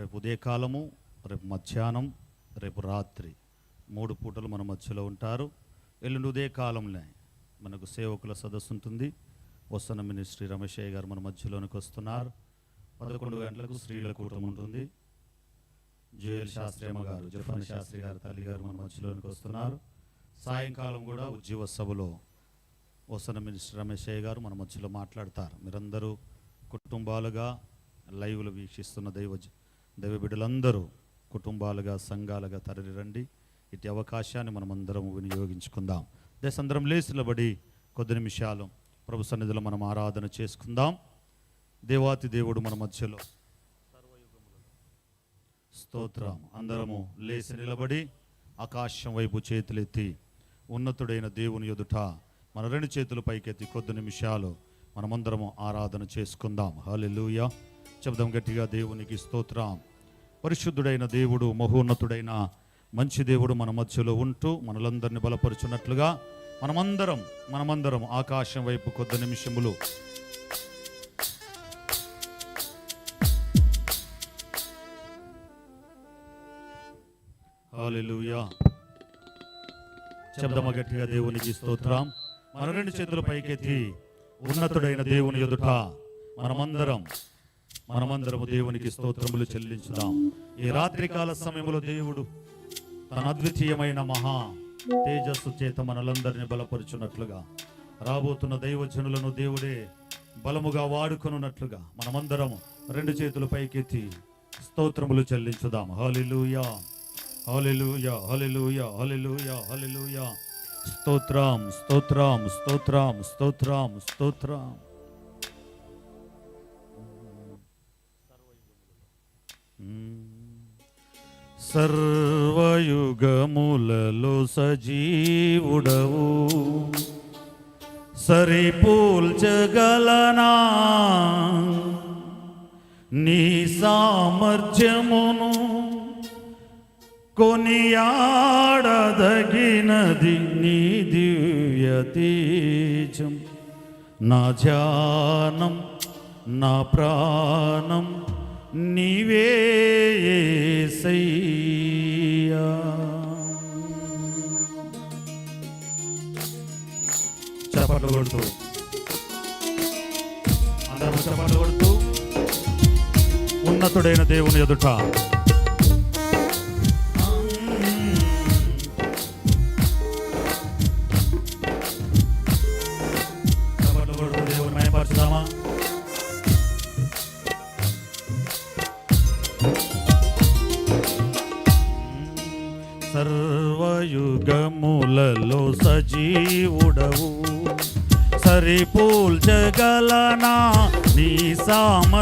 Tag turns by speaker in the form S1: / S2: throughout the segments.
S1: రేపు ఉదయకాలము రేపు మధ్యాహ్నం రేపు రాత్రి మూడు పూటలు మన మధ్యలో ఉంటారు. ఎల్లుండి ఉదయకాలంలో మనకు సేవకుల సదస్సు ఉంటుంది. వసన మినిస్ట్రీ రమేశయ్య గారు మన మధ్యలోనికి వస్తున్నారు. పదకొండు గంటలకు స్త్రీల కూటం ఉంటుంది. జోయల్ శాస్త్రి అమ్మ గారు జఫన్ శాస్త్రి గారు తల్లి గారు మన మధ్యలోనికి వస్తున్నారు. సాయంకాలం కూడా ఉజ్జీవ సభలో వసన మినిస్టర్ రమేశయ్య గారు మన మధ్యలో మాట్లాడతారు. మీరందరూ కుటుంబాలుగా లైవ్లు వీక్షిస్తున్న దైవ దైవ బిడ్డలందరూ కుటుంబాలుగా సంఘాలుగా తరలి రండి ఇటు అవకాశాన్ని మనమందరం వినియోగించుకుందాం. దేశందరం లేచి నిలబడి కొద్ది నిమిషాలు ప్రభు సన్నిధిలో మనం ఆరాధన చేసుకుందాం. దేవాతి దేవుడు మన మధ్యలో. స్తోత్రం. అందరము లేచి నిలబడి ఆకాశం వైపు చేతులెత్తి ఉన్నతుడైన దేవుని ఎదుట మన రెండు చేతులు పైకెత్తి కొద్ది నిమిషాలు మనమందరము ఆరాధన చేసుకుందాం. హలెలుయ శబ్దం గట్టిగా దేవునికి స్తోత్రం. పరిశుద్ధుడైన దేవుడు మహోన్నతుడైన మంచి దేవుడు మన మధ్యలో ఉంటూ మనలందరిని బలపరుచున్నట్లుగా మనమందరం మనమందరం ఆకాశం వైపు కొద్ది నిమిషములు. హల్లెలూయా. శబ్దమ గట్టిగా దేవునికి స్తోత్రం. మన రెండు చేతుల పైకెత్తి ఉన్నతుడైన దేవుని ఎదుట మనమందరం మనమందరము దేవునికి స్తోత్రములు చెల్లించుదాం. ఈ రాత్రికాల సమయంలో దేవుడు తన అద్వితీయమైన మహా తేజస్సు చేత మనలందరిని బలపరుచున్నట్లుగా రాబోతున్న దైవజనులను దేవుడే బలముగా వాడుకొనున్నట్లుగా మనమందరం రెండు చేతులు పైకెత్తి స్తోత్రములు చెల్లించుదాం. Hallelujah hallelujah hallelujah hallelujah hallelujah స్తోత్రం స్తోత్రం స్తోత్రం స్తోత్రం స్తోత్రం. సర్వయుగములలో సజీవుడవు. సరిపోల్చగలనా? నీ సామర్థ్యమును కొనియాడదగినది నీ దివ్య తేజం. నా ధ్యానం నా ప్రాణం నీవే యేసయ్యా. చప్పట్లు కొడుతూ అందరూ చప్పట్లు కొడుతూ ఉన్నతుడైన దేవుని ఎదుట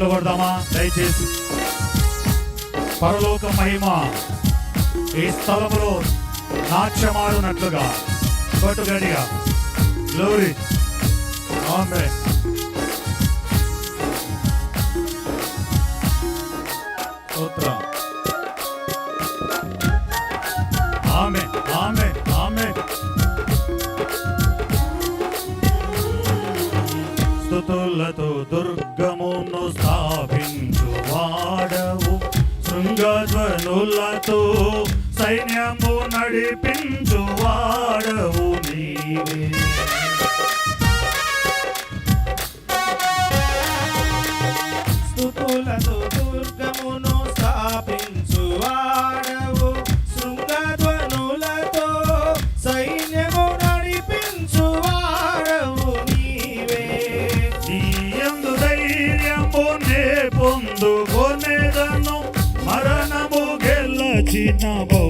S1: చపలు కొడదామా దయచేసి. పరలోక మహిమ ఈ స్థలములో నాట్యమాడునట్లుగా. కొట్టుగడిగా గ్లోరీ ఆమె స్తోత్రం. ఆమె ఆమె ఆమె స్థుతులతో
S2: దుర్గం దుర్గమును స్థాపించు వాడవు శృంగధ్వనులతో. సైన్యము నడిపించు వాడవు నీవే.
S3: Cabo.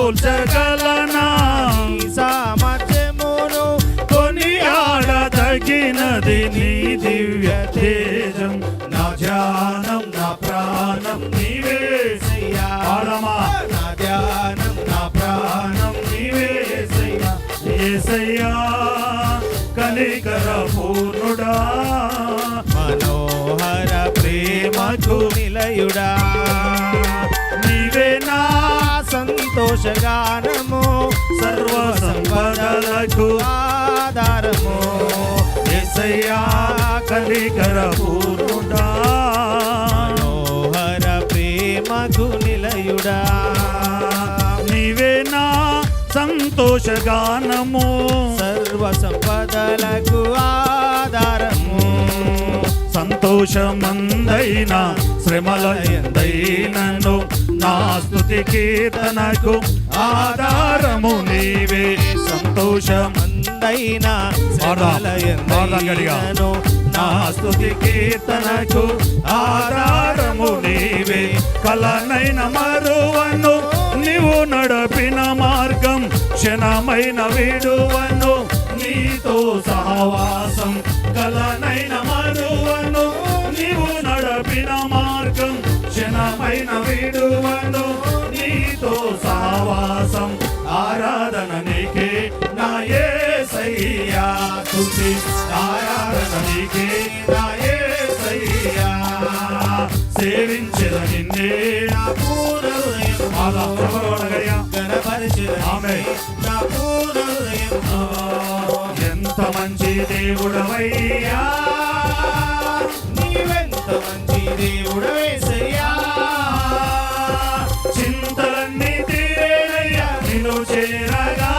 S1: పోల్చగలనా నీ
S2: సామర్థ్యమును
S1: కొనియాడదగినది నీ దివ్య తేజం.
S2: సంతోషగానము
S1: సర్వ సంపదలకు
S2: ఆధారము.
S1: ఎసయ్యా కనికర పూర్ణుడా.
S2: మనోహర ప్రేమకు నిలయుడా.
S1: నీవేనా సంతోషగానము.
S2: సర్వ సంపదలకు ఆధారము.
S1: సంతోషమందైన శ్రమల ఎందైనను నా స్థుతి కీర్తనకు ఆధారము నీవే. సంతోషం శ్రమల
S2: ఎందైనను
S1: నా స్థుతి కీర్తనకు ఆధారము నీవే. కలనైన మరువను నీవు నడపిన మార్గం క్షణమైన విడువను నీతో సహవాసం. కలనైన మరువను నీవు నడపిన మార్గం క్షణమైన విడువను నీతో సహవాసం ఆరాధన నీకే నా యేసయ్యా స్తుతి ఆరాధన నీకే నా యేసయ్యా సేవించిన నిన్నే
S2: నా పూర్ణ హృదయముతో
S1: ఆగా, ఎవరు అడగయ్యా?
S2: గణపరిచెదను.
S1: ఆమె.
S2: నా పూర్ణ హృదయముతో
S1: ఎంత మంచి దేవుడవయ్యా
S2: దేవుడవేసయ్యా
S1: చింతలన్నీ తీరేనయ్యా నిన్ను చేరగా.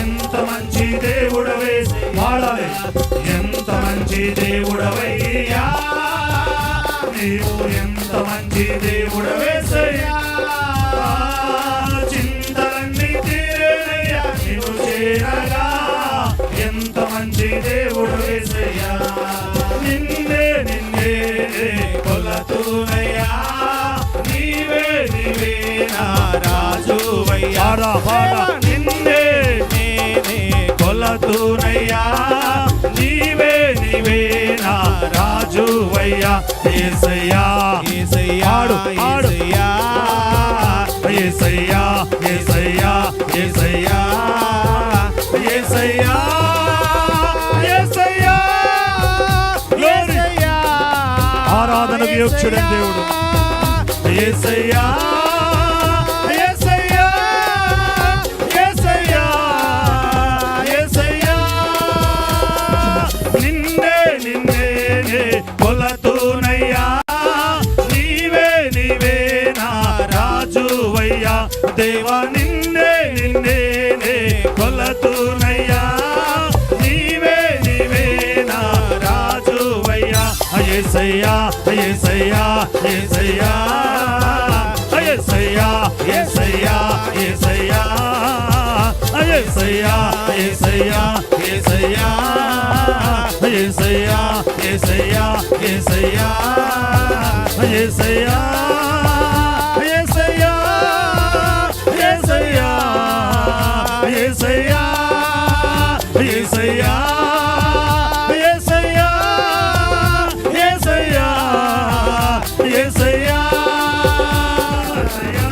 S1: ఎంత మంచి దేవుడవే వాడవే. ఎంత మంచి
S2: దేవుడవే.
S1: పాడా పాడా. నిన్నే
S2: నేనే
S1: కొలతూనయ్యా. నీవే నీవే నా రాజువయ్యా. ఏసయ్యా
S2: యేసయ్యా
S1: ఆడు, ఆడు.
S2: యేసయ్యా
S1: ఏసయ్యా ఏసయ్యా ఏసయ్యా ఏసయ్యా ఏసయ్యా. ఆరాధనకు యోగ్యుడైన దేవుడు. ఏసయ్యా ఏసయ్యా ఏసయ్యా. ఏసయ్యా. దేవా నిన్నే నిన్నే నే కొలతునయ్యా. నీవే నీవే నా రాజువయ్యా. అయ్యసయ్యా అయ్యసయ్యా అయ్యేసయ్యా. అయ్యసయ్యా ఏసయ్యా ఏసయ్యా అయ్యసయ్యా ఏసయ్యా ఏసయ్యా అయ్యసయ్యా ఏసయ్యా ఏసయ్యా అయ్యసయ్యా.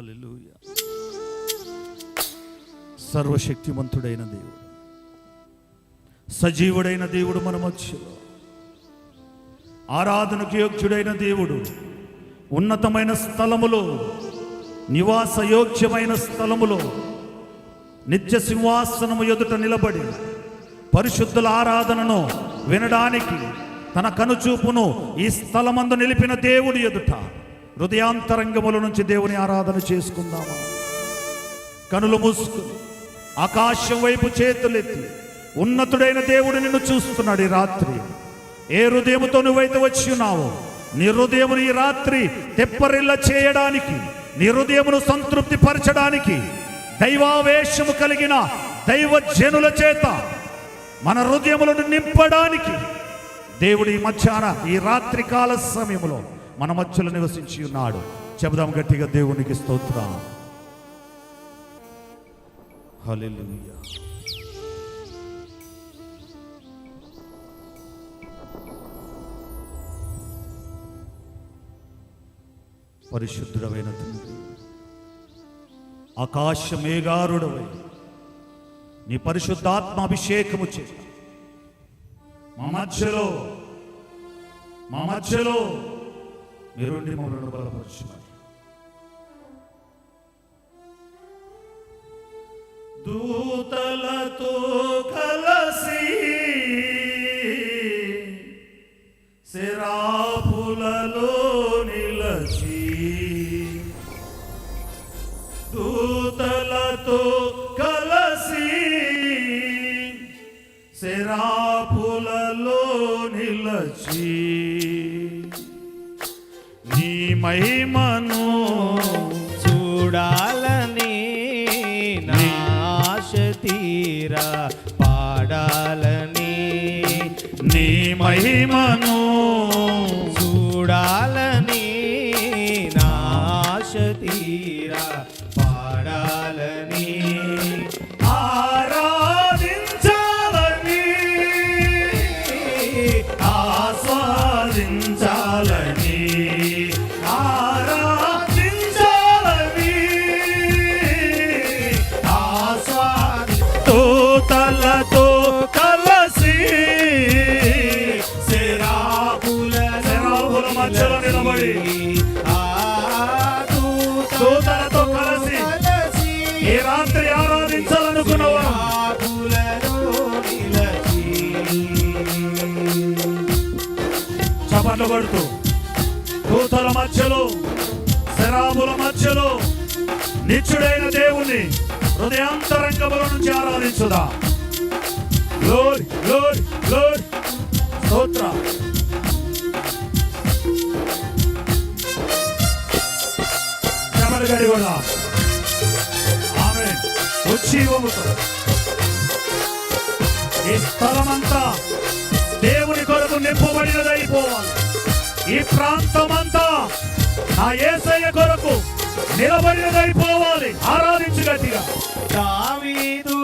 S4: హల్లెలూయా. సర్వశక్తిమంతుడైన దేవుడు. సజీవుడైన దేవుడు మన మధ్యలో. ఆరాధనకు యోగ్యుడైన దేవుడు. ఉన్నతమైన స్థలములో నివాస యోగ్యమైన స్థలములో నిత్య సింహాసనము ఎదుట నిలబడి పరిశుద్ధుల ఆరాధనను వినడానికి తన కనుచూపును ఈ స్థలమందు నిలిపిన దేవుడి ఎదుట. హృదయాంతరంగముల నుంచి దేవుని ఆరాధన చేసుకుందామా? కనులు మూసుకుని ఆకాశం వైపు చేతులెత్తి. ఉన్నతుడైన దేవుడు నిన్ను చూస్తున్నాడు ఈ రాత్రి. ఏ హృదయముతో నువ్వైతే వచ్చి ఉన్నావో నీ హృదయమును ఈ రాత్రి తెప్పరిల్ల చేయడానికి నీ హృదయమును సంతృప్తి పరచడానికి దైవావేశము కలిగిన దైవ జనుల చేత మన హృదయములను నింపడానికి దేవుడి మధ్యాహ్న ఈ రాత్రి కాల సమయంలో మన మధ్యలో నివసించి ఉన్నాడు. చెబుదాం గట్టిగా దేవునికి స్తోత్రం. హల్లెలూయా. పరిశుద్ధుడమైన తండ్రి ఆకాశ మేఘారుడవై నీ పరిశుద్ధాత్మ అభిషేకము చే మా మధ్యలో మా మధ్యలో మీరుండి మమ్మల్ని బలపరచుమని
S1: దూతలతో కలసి శరాపులలో మహిమను
S2: చూడాలని నాశ తీరా పాడాలని
S1: నీ మహిమను తోతలతో కలసి శరాపుల శరాపుల మధ్యలో నిలబడి. దూతలతో కలసి ఏ రాత్రి ఆరాధించాలనుకున్నవా చపట్లు పడుతూ దూతల మధ్యలో శరాబుల మధ్యలో నిత్యుడైన దేవుని హృదయాంతరంగముల నుంచి ఆరాధించుదా. గ్లోరీ గ్లోరీ గ్లోరీ స్తోత్ర చెమలు కూడా ఆమె వచ్చి ఈ స్థలమంతా దేవుని కొరకు నింపబడినదైపోవాలి ఈ ప్రాంతమంతా నా ఏసయ్య కొరకు నిలబడినదైపోవాలి ఆరాధించు గట్టిగా
S2: దావీదు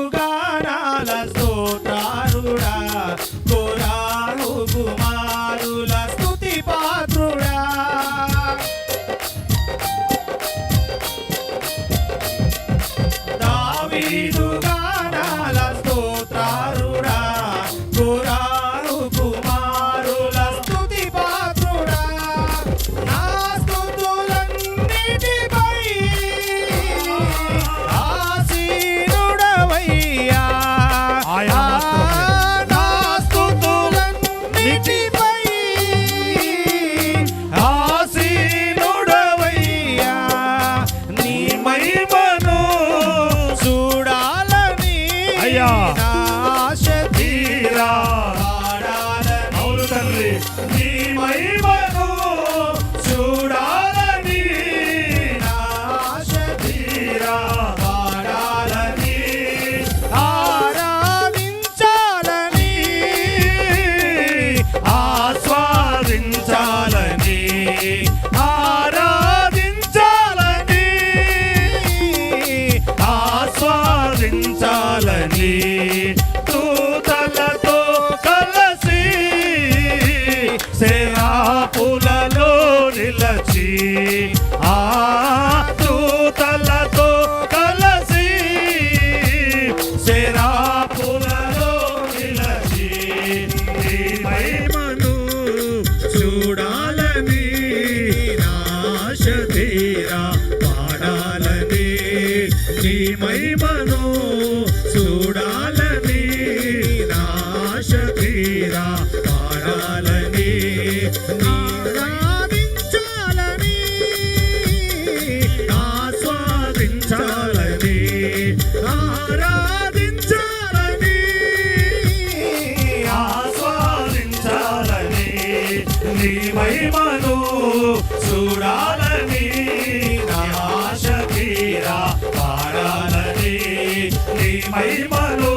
S1: నీ మహిమను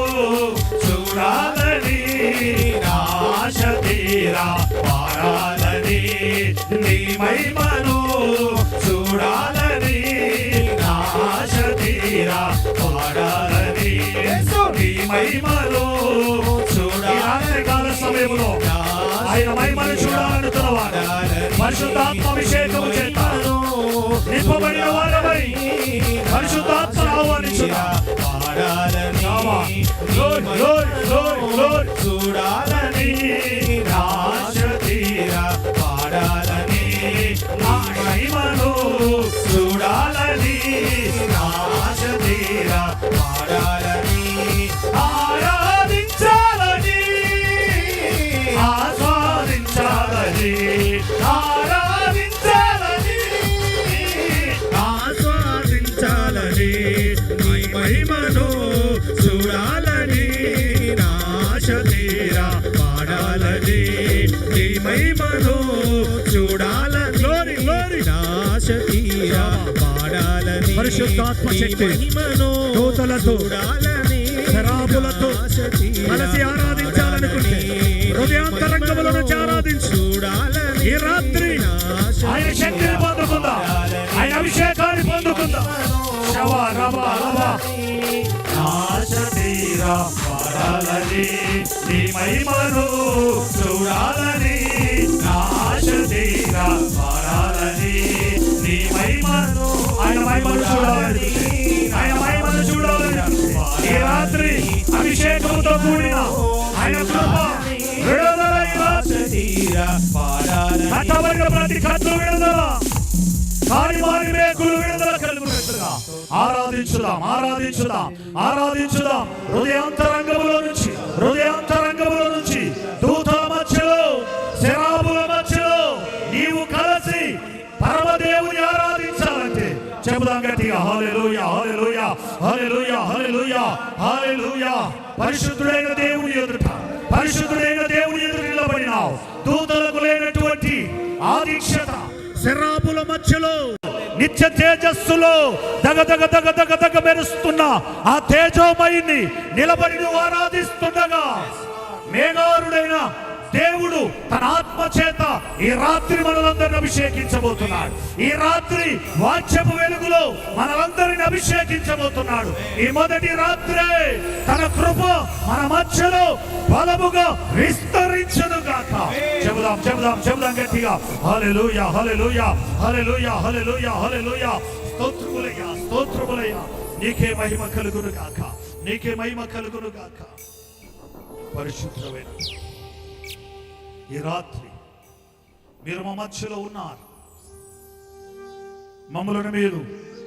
S2: చూడాలని
S1: ఆశ తీరా పాడాలని నీ మహిమను చూడాలని ఆశ తీరా పాడాలని నీ మహిమను చూడాలని కాల సమయంలో ఆయన మహిమను పరిశుద్ధాత్మ అభిషేకము చేత నింపబడిన వారమై పరిశుద్ధాత్మ ఆహ్వానించుదా Glory.
S5: చూడాలని
S1: నాశ తీరా పాడాలని పాడాలని పరిశుద్ధాత్మ
S2: నీ
S1: శక్తి
S2: మహిమను
S1: దూతలతో,
S2: తీరా
S1: కలిసి ఆరాధించాలనుకుంటే హృదయాంతరంగముల నుంచి ఆరాధించు. ఈ రాత్రి ఆయన శక్తిని పొందుకుందాం. ఆయన అభిషేకాన్ని పొందుకుందాం. శవ రవ రవ నాశ తీరా పాడాలని నీ మహిమను చూడాలని మహిమను చూడాలని ఆయన మహిమను చూడాలని ఈ రాత్రి అభిషేకంతో కూడిన ఆయన కృప విడుదల కట్టబడిన ప్రతి కట్టు విడుదల కాని వారి రేకులు విడుదల కలుగునట్లుగా ఆరాధించుదాం ఆరాధించుదాం ఆరాధించుదాం. హృదయాంతరంగంలో నుంచి హృదయాంతరంగములో హల్లెలూయా హల్లెలూయా హల్లెలూయా హల్లెలూయా హల్లెలూయా పరిశుద్ధుడైన దేవుని ఎదుట పరిశుద్ధుడైన దేవుని ఎదుట నిలబడినావు. దూతలకు లేనటువంటి ఆదీక్షత శరాబుల మధ్యలో నిత్య తేజస్సులో దగ దగ దగ దగ దగ మెరుస్తున్న ఆ తేజోమయిని నిలబడి ఆరాధిస్తుండగా మేఘారుడైన దేవుడు తన ఆత్మ చేత ఈ రాత్రి మనలందరిని అభిషేకించబోతున్నాడు. ఈ రాత్రి వాచ్యపు వెలుగులో మనలందరిని అభిషేకించబోతున్నాడు. ఈ మొదటి రాత్రే తన కృప మన మధ్యలో బలముగా విస్తరించదు గాక చెబుదాం చెబుదాం చెబుదాం గట్టిగా. హల్లెలూయా హల్లెలూయా హల్లెలూయా హల్లెలూయా హల్లెలూయా. స్తోత్రములయ్యా స్తోత్రములయ్యా. నీకే మహిమ కలుగును గాక నీకే మహిమ కలుగును గాక పరిశుద్ధమైన ఈ రాత్రి మీరు మా మధ్యలో ఉన్నారు. మమ్మలను మీరు